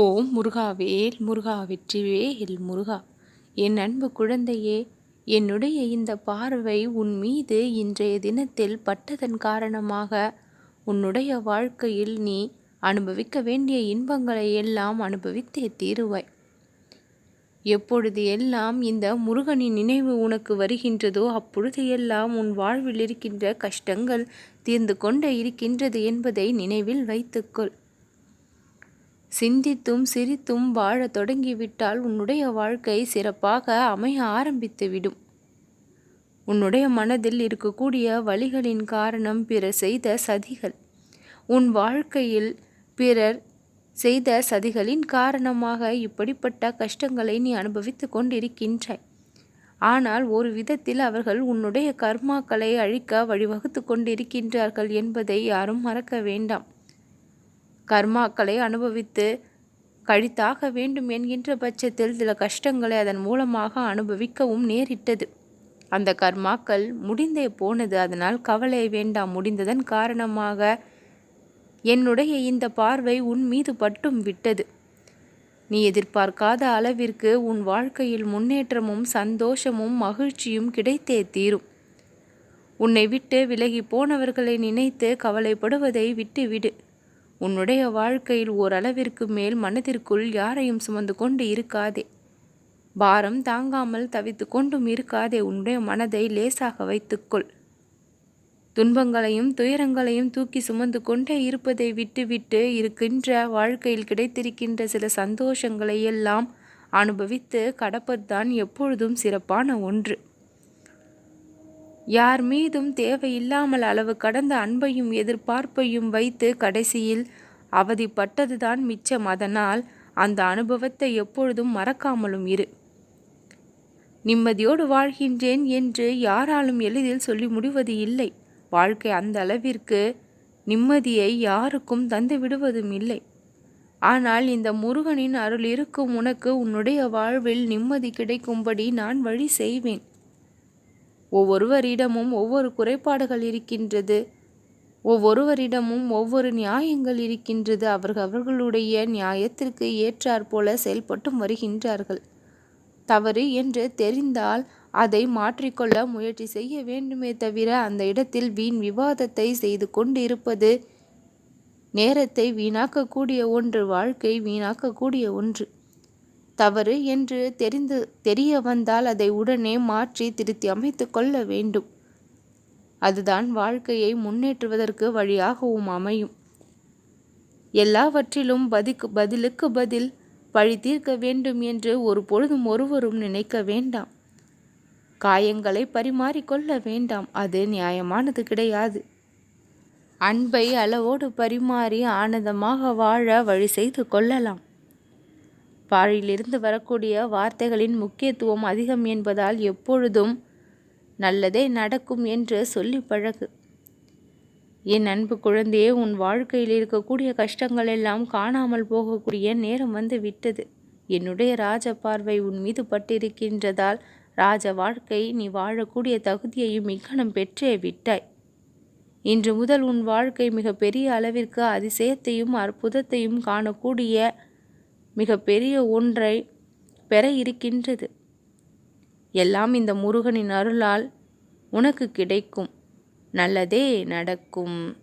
ஓம் முருகாவேல் முருகா வெற்றிவேல் முருகா. என் அன்பு குழந்தையே என்னுடைய இந்த பார்வை உன் மீது இன்றைய தினத்தில் பட்டதன் காரணமாக உன்னுடைய வாழ்க்கையில் நீ அனுபவிக்க வேண்டிய இன்பங்களை எல்லாம் அனுபவித்தே தீருவாய். எப்பொழுது எல்லாம் இந்த முருகனின் நினைவு உனக்கு வருகின்றதோ அப்பொழுது எல்லாம் உன் வாழ்வில் இருக்கின்ற கஷ்டங்கள் தீர்ந்து கொண்டே இருக்கின்றது என்பதை நினைவில் வைத்துக்கொள். சிந்தித்தும் சிரித்தும் வாழத் தொடங்கிவிட்டால் உன்னுடைய வாழ்க்கை சிறப்பாக அமைய ஆரம்பித்துவிடும். உன்னுடைய மனதில் இருக்கக்கூடிய வழிகளின் காரணம் பிறர் செய்த சதிகள். உன் வாழ்க்கையில் பிறர் செய்த சதிகளின் காரணமாக இப்படிப்பட்ட கஷ்டங்களை நீ அனுபவித்து கொண்டிருக்கின்றாய். ஆனால் ஒரு விதத்தில் அவர்கள் உன்னுடைய கர்மாக்களை அழிக்க வழிவகுத்து கொண்டிருக்கின்றார்கள் என்பதை யாரும் மறக்க வேண்டாம். கர்மாக்களை அனுபவித்து கழித்தாக வேண்டும் என்கின்ற பட்சத்தில் சில கஷ்டங்களை அதன் மூலமாக அனுபவிக்கவும் நேரிட்டது. அந்த கர்மாக்கள் முடிந்தே போனது. அதனால் கவலை வேண்டாம். முடிந்ததன் காரணமாக என்னுடைய இந்த பார்வை உன் மீது பட்டும் விட்டது. நீ எதிர்பார்க்காத அளவிற்கு உன் வாழ்க்கையில் முன்னேற்றமும் சந்தோஷமும் மகிழ்ச்சியும் கிடைத்தே தீரும். உன்னை விட்டு விலகி போனவர்களை நினைத்து கவலைப்படுவதை விட்டுவிடு. உன்னுடைய வாழ்க்கையில் ஓரளவிற்கு மேல் மனதிற்குள் யாரையும் சுமந்து கொண்டு இருக்காதே. பாரம் தாங்காமல் தவித்து கொண்டும் இருக்காதே உன்னுடைய மனதை லேசாக வைத்துக்கொள். துன்பங்களையும் துயரங்களையும் தூக்கி சுமந்து கொண்டே இருப்பதை விட்டுவிட்டு இருக்கின்ற வாழ்க்கையில் கிடைத்திருக்கின்ற சில சந்தோஷங்களை எல்லாம் அனுபவித்து கடப்பதுதான் எப்பொழுதும் சிறப்பான ஒன்று. யார் மீதும் தேவையில்லாமல் அளவு கடந்த அன்பையும் எதிர்பார்ப்பையும் வைத்து கடைசியில் அவதிப்பட்டதுதான் மிச்சம். அதனால் அந்த அனுபவத்தை எப்பொழுதும் மறக்காமலும் இரு. நிம்மதியோடு வாழ்கின்றேன் என்று யாராலும் எளிதில் சொல்லி முடிவது இல்லை. வாழ்க்கை அந்த அளவிற்கு நிம்மதியை யாருக்கும் தந்து விடுவதும் இல்லை. ஆனால் இந்த முருகனின் அருள் இருக்கும் உனக்கு உன்னுடைய வாழ்வில் நிம்மதி கிடைக்கும்படி நான் வழி செய்வேன். ஒவ்வொருவரிடமும் ஒவ்வொரு குறைபாடுகள் இருக்கின்றது. ஒவ்வொருவரிடமும் ஒவ்வொரு நியாயங்கள் இருக்கின்றது. அவர்கள் அவர்களுடைய நியாயத்திற்கு ஏற்றாற்போல செயல்பட்டும் வருகின்றார்கள். தவறு என்று தெரிந்தால் அதை மாற்றிக்கொள்ள முயற்சி செய்ய வேண்டுமே தவிர அந்த இடத்தில் வீண் விவாதத்தை செய்து கொண்டிருப்பது நேரத்தை வீணாக்கக்கூடிய ஒன்று வாழ்க்கை வீணாக்கக்கூடிய ஒன்று. தவறு என்று தெரிந்து தெரிய வந்தால் அதை உடனே மாற்றி திருத்தி அமைத்து கொள்ள வேண்டும். அதுதான் வாழ்க்கையை முன்னேற்றுவதற்கு வழியாகவும் அமையும். எல்லாவற்றிலும் பதிக்கு பதிலுக்கு பதில் பழி தீர்க்க வேண்டும் என்று ஒரு பொழுதும் ஒருவரும் நினைக்க வேண்டாம். காயங்களை பரிமாறிக்கொள்ள வேண்டாம். அது நியாயமானது கிடையாது. அன்பை அளவோடு பரிமாறி ஆனந்தமாக வாழ வழி செய்து கொள்ளலாம். பாழிலிருந்து வரக்கூடிய வார்த்தைகளின் முக்கியத்துவம் அதிகம் என்பதால் எப்பொழுதும் நல்லதே நடக்கும் என்று சொல்லி பழகு. என் அன்பு குழந்தையே உன் வாழ்க்கையில் இருக்கக்கூடிய கஷ்டங்கள் எல்லாம் காணாமல் போகக்கூடிய நேரம் வந்து விட்டது. என்னுடைய ராஜ பார்வை உன் மீது பட்டிருக்கின்றதால் ராஜ வாழ்க்கை நீ வாழக்கூடிய தகுதியையும் இக்கணம் பெற்றே விட்டாய். இன்று முதல் உன் வாழ்க்கை மிக பெரிய அளவிற்கு அதிசயத்தையும் அற்புதத்தையும் காணக்கூடிய மிக பெரிய ஒன்றை பெற இருக்கின்றது. எல்லாம் இந்த முருகனின் அருளால் உனக்கு கிடைக்கும். நல்லதே நடக்கும்.